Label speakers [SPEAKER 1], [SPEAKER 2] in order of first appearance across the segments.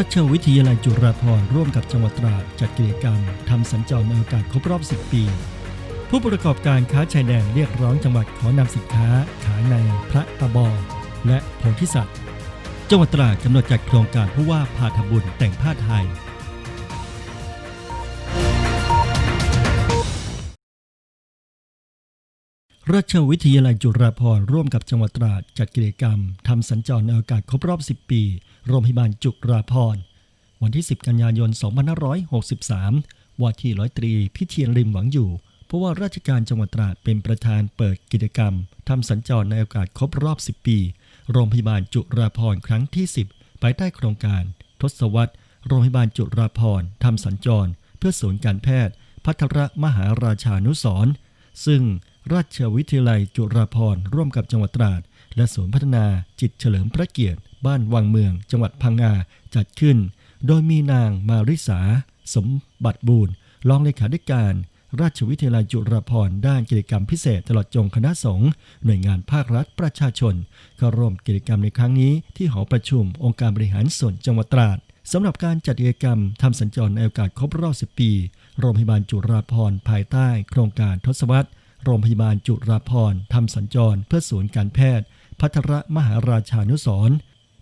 [SPEAKER 1] ราชวิทยาลัยจุฬาภรณ์ร่วมกับจังหวัดตราดจัดกิจกรรมทำสัญจรในโอกาสครบรอบ 10 ปี ผู้ประกอบการค้าชายแดนเรียกร้องจังหวัดขอนำสินค้าขายในพระตะบองและโพธิสัตว์ จังหวัดตราดกำหนดจัดโครงการผู้ว่าพาทบุญแต่งผ้าไทย ราชวิทยาลัยจุฬาภรณ์ร่วมกับจังหวัดตราดจัดกิจกรรมทำสัญจรในโอกาสครบรอบ 10 ปี โรงพยาบาลจุฬาภรณ์วันที่ 10 กันยายน 2563 ว่าที่ร้อยตรีพิเทียนริมหวังอยู่ เพราะว่าราชการจังหวัดตราดเป็นประธานเปิดกิจกรรมทำสัญจรในโอกาสครบรอบ 10 ปี โรงพยาบาลจุฬาภรณ์ครั้งที่ 10 ภายใต้โครงการ ทศวรรษโรงพยาบาลจุฬาภรณ์ทำสัญจร เพื่อศูนย์การแพทย์ พัทรมหาราชานุสรณ์ซึ่ง ราชวิทยาลัยจุฬาภรณ์ร่วมกับจังหวัดตราด และศูนย์พัฒนาจิตเฉลิมพระเกียรติ บ้านวังเมือง จังหวัดพังงาจัดขึ้น โดยมีนางมาริสา สมบัติบูรณ์รองเลขาธิการ ราชวิทยาลัยจุฬาภรณ์ด้านกิจกรรมพิเศษตลอดจงคณะสงฆ์หน่วยงานภาครัฐประชาชนเข้าร่วมกิจกรรมในครั้งนี้ที่หอประชุมองค์การบริหารส่วนจังหวัดตราดสำหรับการจัดกิจกรรมทำสัญจรในโอกาสครบรอบ 10 ปี โรงพยาบาลจุฬาภรณ์ภายใต้โครงการทศวรรษ โรงพยาบาลจุฬาภรณ์ทำสัญจรเพื่อศูนย์การแพทย์ พัทรมหาราชานุสร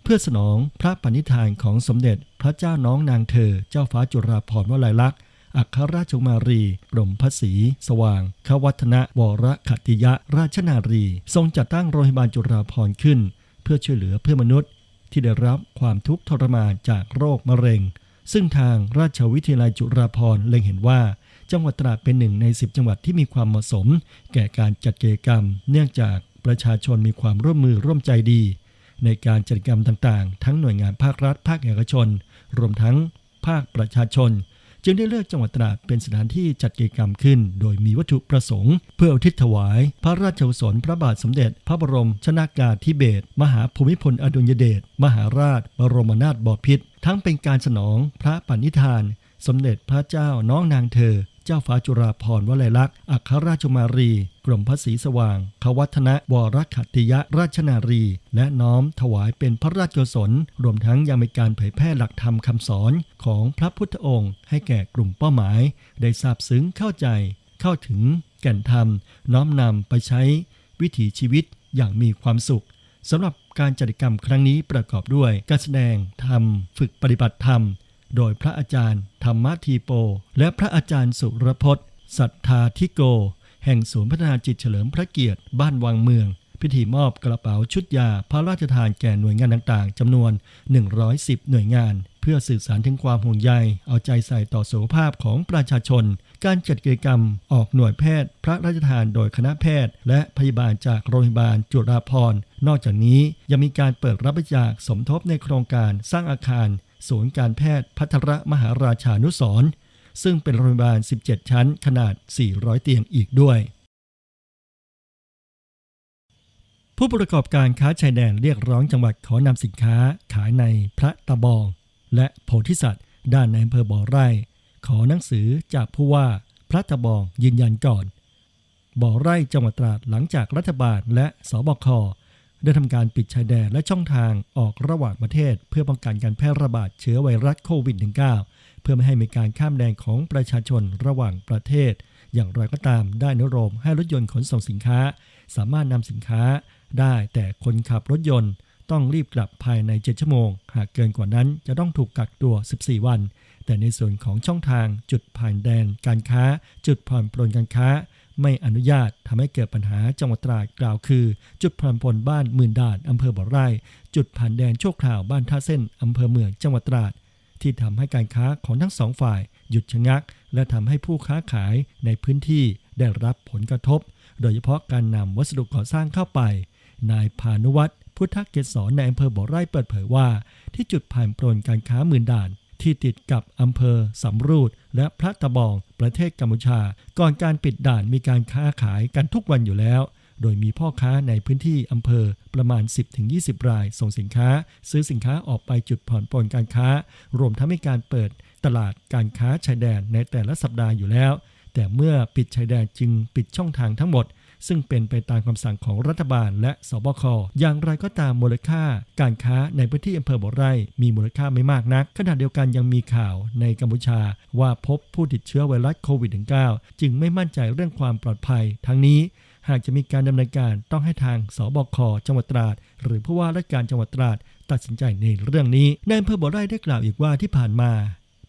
[SPEAKER 1] เพื่อสนองพระปณิธานของสมเด็จพระเจ้าน้องนางเธอ เจ้าฟ้าจุฬาภรณ์วลัยลักษณ์อัครราชมารีกรมพระศรีสว่างขวัฒนวรขติยะราชนารี ทรงจัดตั้งโรงพยาบาลจุฬาภรณ์ขึ้น เพื่อช่วยเหลือเพื่อนมนุษย์ ที่ได้รับความทุกข์ทรมานจากโรคมะเร็ง ซึ่งทางราชวิทยาลัยจุฬาภรณ์เล็งเห็นว่า จังหวัดตราดเป็นหนึ่งใน 10 จังหวัดที่มีความเหมาะสม แก่การจัดกิจกรรม เนื่องจากประชาชนมีความร่วมมือร่วมใจดี ในการจัดกิจกรรมต่างๆ ทั้งหน่วยงานภาครัฐ ภาคเอกชน รวมทั้งภาคประชาชน จึงได้เลือกจังหวัดตราดเป็นสถานที่จัดกิจกรรมขึ้น โดยมีวัตถุประสงค์ เพื่ออุทิศถวาย พระราชกุศลพระบาทสมเด็จ พระบรมชนากาธิเบศรมหาภูมิพลอดุลยเดชมหาราช บรมนาถบพิตรทั้งเป็นการสนองพระปณิธาน สมเด็จพระเจ้าน้องนางเธอ เจ้าฟ้าจุฬาภรณ์วลัยลักษณ์อัครราชมารี กรมพระศรีสว่างขวัฒนวรขัตติยราชนารี และน้อมถวายเป็นพระราชกุศลรวมทั้งยังมีการเผยแพร่หลักธรรมคำสอนของพระพุทธองค์ ให้แก่กลุ่มเป้าหมาย ได้ทราบซึ้งเข้าใจ เข้าถึงแก่นธรรม น้อมนำไปใช้ วิถีชีวิตอย่างมีความสุขสำหรับการจัดกิจกรรมครั้งนี้ประกอบด้วยการแสดงธรรม ฝึกปฏิบัติธรรม โดยพระอาจารย์ ธรรมทีโป และพระอาจารย์สุรพจน์ สัทธาธิโก แห่งศูนย์พัฒนาจิตเฉลิมพระเกียรติ บ้านวังเมือง พิธีมอบกระเป๋าชุดยา พระราชทานแก่หน่วยงานต่างๆจำนวน 110 หน่วยงาน เพื่อสื่อสารถึงความห่วงใย เอาใจใส่ต่อสุขภาพของประชาชน การจัดกิจกรรม ออกหน่วยแพทย์ พระราชทานโดยคณะแพทย์ และพยาบาลจากโรงพยาบาลจุฬาภรณ์ นอกจากนี้ยังมีการเปิดรับบริจาคสมทบในโครงการสร้างอาคาร ศูนย์การแพทย์พัทรมหาราชานุสร์ซึ่งเป็นโรงพยาบาล 17 ชั้นขนาด 400 เตียงอีกด้วย ผู้ประกอบการค้าชายแดนเรียกร้องจังหวัดขอนำสินค้าขายในพระตะบอง และโพธิสัตว์ ด้านในอำเภอบ่อไร่ ขอหนังสือจากผู้ว่าพระตะบองยืนยันก่อน บ่อไร่จังหวัดตราดหลังจากรัฐบาลและสบค ได้ทำการปิดชายแดนและช่องทางออกระหว่างประเทศ เพื่อป้องกันการแพร่ระบาดเชื้อไวรัสโควิด -19 เพื่อไม่ให้มีการข้ามแดนของประชาชนระหว่างประเทศ อย่างไรก็ตามได้นโรมให้รถยนต์ขนส่งสินค้า สามารถนำสินค้า ได้แต่คนขับรถยนต์ ต้องรีบกลับภายใน 7 ชั่วโมง หากเกินกว่านั้นจะต้องถูกกักตัว 14 วัน แต่ในส่วนของช่องทางจุดผ่านแดนการค้า จุดผ่อนปลนการค้า ไม่อนุญาตทำให้เกิดปัญหาจังหวัดตราดกล่าวคือ จุดผ่อนปลบ้านหมื่นด่านอำเภอบ่อไร่ จุดผ่านแดนชั่วคราวบ้านท่าเส้นอำเภอเมืองจังหวัดตราด ที่ทำให้การค้าของทั้งสองฝ่าย หยุดชะงัก และทำให้ผู้ค้าขายในพื้นที่ได้รับผลกระทบ โดยเฉพาะการนำวัสดุก่อสร้างเข้าไป นายพานุวัฒน์พุทธเกษรในอำเภอบ่อไร่เปิดเผยว่า ที่จุดผ่านปลนการค้าหมื่นด่าน ที่ติดกับอำเภอสำรูดและพระตะบองประเทศกัมพูชา ก่อนการปิดด่านมีการค้าขายกันทุกวันอยู่แล้ว โดยมีพ่อค้าในพื้นที่อำเภอประมาณ 10-20 ราย ส่งสินค้า ซื้อสินค้าออกไปจุดผ่อนปลนการค้า รวมทั้งมีการเปิดตลาดการค้าชายแดนในแต่ละสัปดาห์อยู่แล้ว แต่เมื่อปิดชายแดนจึงปิดช่องทางทั้งหมด ซึ่งเป็นไปตามคำสั่งของรัฐบาลและสบคอย่างไรก็ตามมูลค่า การค้าในพื้นที่อำเภอบ่อไร่มีมูลค่าไม่มากนัก ขณะเดียวกันยังมีข่าวในกัมพูชา ว่าพบผู้ติดเชื้อไวรัสโควิด -19 จึงไม่มั่นใจเรื่องความปลอดภัย ทั้งนี้หากจะมีการดำเนินการต้องให้ทางสบคจังหวัดตราด หรือผู้ว่าราชการจังหวัดตราด ตัดสินใจในเรื่องนี้ในอำเภอบ่อไร่ได้กล่าวอีกว่าที่ผ่านมา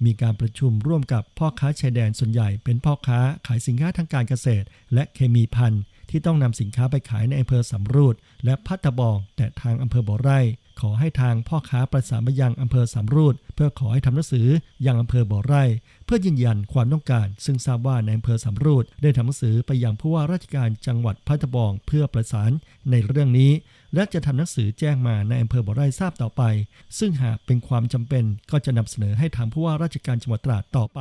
[SPEAKER 1] มีการประชุมร่วมกับพ่อค้าชายแดนส่วนใหญ่เป็นพ่อค้าขายสินค้าทางการเกษตร และเคมีพันธุ์ ที่ต้องนำสินค้าไปขายในอำเภอสำรูดและพัตบอง แต่ทางอำเภอบ่อไร่ ขอให้ทางพ่อค้าประสานไปยังอำเภอสำรูดเพื่อขอให้ทำหนังสือยังอำเภอบ่อไร่ เพื่อยืนยันความต้องการ ซึ่งทราบว่าในอำเภอสำรูดได้ทำหนังสือไปยังผู้ว่าราชการจังหวัดพัทบอง เพื่อประสานในเรื่องนี้ และจะทำหนังสือแจ้งมาในอำเภอบ่อไร่ทราบต่อไป ซึ่งหากเป็นความจำเป็นก็จะนำเสนอให้ทางผู้ว่าราชการจังหวัดตราดต่อไป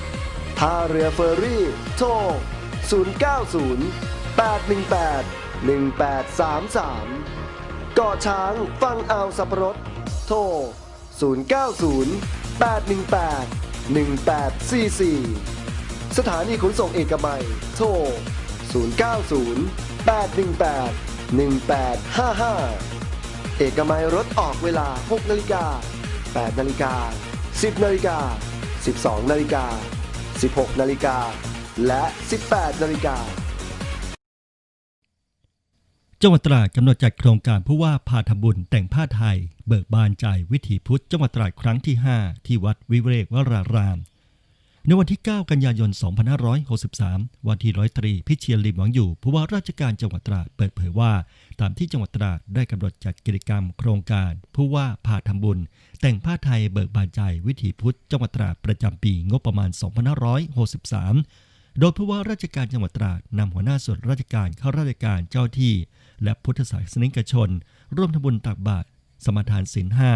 [SPEAKER 2] ท่าเรือเฟอร์รี่ โทร 090 818 1833เกาะช้างฟังอ่าวสับปะรด โทร 090 818 1844 สถานีขนส่งเอกมัย โทร 090 818 1855 เอกมัยรถออกเวลา 6 นาฬิกา 8 นาฬิกา 10 นาฬิกา 12 นาฬิกา 16 นาฬิกา และ 18 นาฬิกา
[SPEAKER 1] จังหวัดตราดกำหนดจัดโครงการผู้ว่าพาทำบุญแต่งผ้าไทย เบิกบานใจวิถีพุทธจังหวัดตราดครั้งที่ 5 ที่วัดวิเวกวราราม ในวันที่ 9 กันยายน 2563 วันที่ร้อยตรีพิเชียนลิมหวังอยู่ผู้ว่าราชการจังหวัดตราดเปิดเผยว่า ตามที่จังหวัดตราดได้กำหนดจัดกิจกรรมโครงการผู้ว่าพาทำบุญ แต่งผ้าไทยเบิกบานใจวิถีพุทธจังหวัดตราดประจำปีงบประมาณ 2563 โดยผู้ว่าราชการจังหวัดตราดนำหัวหน้าส่วนราชการเข้าราชการเจ้าที่ และพุทธศาสนิกชน ร่วมทำบุญตักบาตรสมทานศีลห้า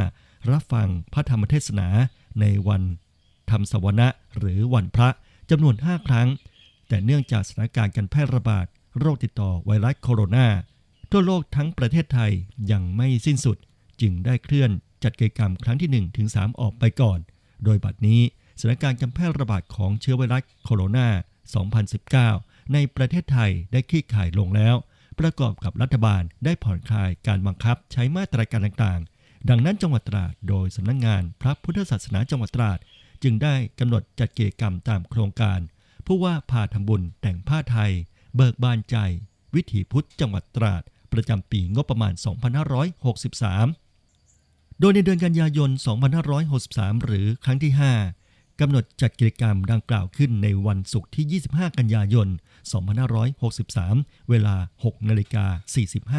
[SPEAKER 1] รับฟังพระธรรมเทศนาในวัน ธรรมสวนะหรือวันพระจำนวน 5 ครั้ง แต่เนื่องจากสถานการณ์การแพร่ระบาด โรคติดต่อไวรัสโคโรนาทั่วโลกทั้งประเทศไทยยังไม่สิ้นสุด จึงได้เคลื่อนจัดกิจกรรมครั้งที่ 1 ถึง 3 ออกไปก่อน โดยบัดนี้สถานการณ์การแพร่ระบาดของเชื้อไวรัสโคโรนา 2019 ในประเทศไทยได้คลี่คลายลงแล้ว ประกอบกับรัฐบาลได้ผ่อนคลายการบังคับใช้มาตรการต่างๆ ดังนั้นจังหวัดตราดโดยสำนักงงานพระพุทธศาสนาจังหวัดตราด จึงได้กำหนดจัดกิจกรรมตามโครงการ ผู้ว่าพาทำบุญแต่งผ้าไทย เบิกบานใจ วิถีพุทธจังหวัดตราด ประจำปีงบประมาณ 2563 โดยในเดือนกันยายน 2563 หรือครั้งที่ 5 กำหนดจัดกิจกรรมดังกล่าวขึ้นในวันศุกร์ที่ 25 กันยายน 2563 เวลา 6 นาฬิกา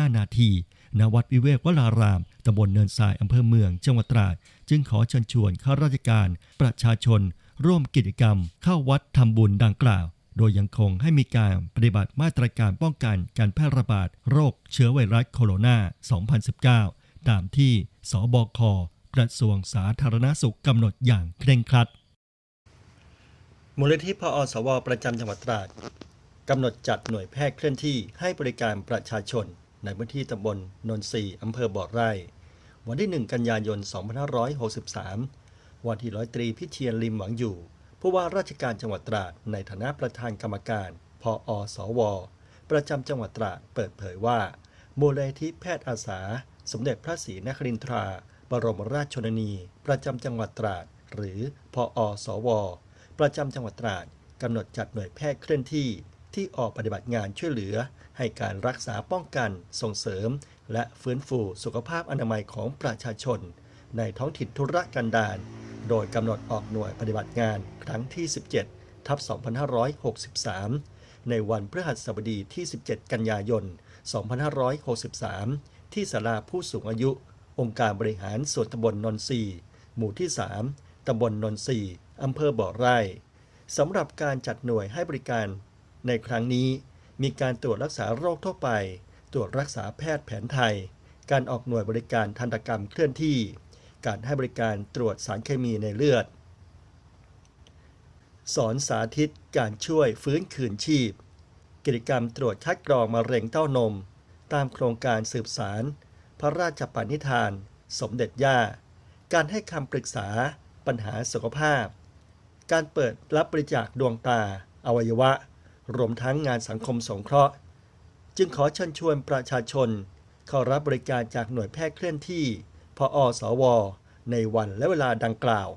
[SPEAKER 1] 45 นาที ณวัดวิเวกวราราม ตำบลเนินทรายอำเภอเมือง จังหวัดตราด จึงขอเชิญชวนข้าราชการ ประชาชน ร่วมกิจกรรม เข้าวัดทำบุญดังกล่าว โดยยังคงให้มีการปฏิบัติมาตรการป้องกันการแพร่ระบาดโรคเชื้อไวรัสโคโรนา 2019 ตามที่สบค กระทรวงสาธารณสุขกำหนดอย่างเคร่งครัด มูลนิธิพอสว ประจำจังหวัดตราดกำหนดจัดหน่วยแพทย์เคลื่อนที่ให้บริการประชาชน ในพื้นที่ตำบลนนทรีอำเภอบ่อไร่ วันที่ 1 กันยายน 2563 วันที่ร้อยตรีพิเชียนลิมหวังอยู่ ผู้ว่าราชการจังหวัดตราดในฐานะประธานกรรมการพออสว ประจำจังหวัดตราดเปิดเผยว่ามูลนิธิแพทย์อาสา สมเด็จพระศรีนครินทรา บรมราชชนนี ประจำจังหวัดตราด หรือพออสว ประจำจังหวัดตราดกำหนดจัดหน่วยแพทย์เคลื่อนที่ ที่ออกปฏิบัติงานช่วยเหลือ ให้การรักษาป้องกัน ส่งเสริม และฟื้นฟูสุขภาพอนามัยของประชาชน ในท้องถิ่นธุรกันดารโดยกำหนดออกหน่วยปฏิบัติงานครั้งที่ 17 ทับ 2563 ในวันพฤหัสบดีที่ 17 กันยายน 2563 ที่ศาลาผู้สูงอายุ องค์การบริหารส่วนตำบลนนทรีหมู่ที่ 3ตำบลนนทรีอำเภอบ่อไร่สำหรับการจัดหน่วยให้บริการ ในครั้งนี้มีการตรวจรักษาโรคทั่วไป ตรวจรักษาแพทย์แผนไทย การออกหน่วยบริการทันตกรรมเคลื่อนที่ การให้บริการตรวจสารเคมีในเลือด สอนสาธิตการช่วยฟื้นคืนชีพ กิจกรรมตรวจคัดกรองมะเร็งเต้านม ตามโครงการสืบสาร พระราชปณิธาน สมเด็จย่า การให้คำปรึกษา ปัญหาสุขภาพ การเปิดรับบริจาคดวงตา อวัยวะ รวมทั้งงานสังคมสงเคราะห์ จึงขอเชิญชวนประชาชน เข้ารับบริการจากหน่วยแพทย์เคลื่อนที่พออสว ในวันและเวลาดังกล่าว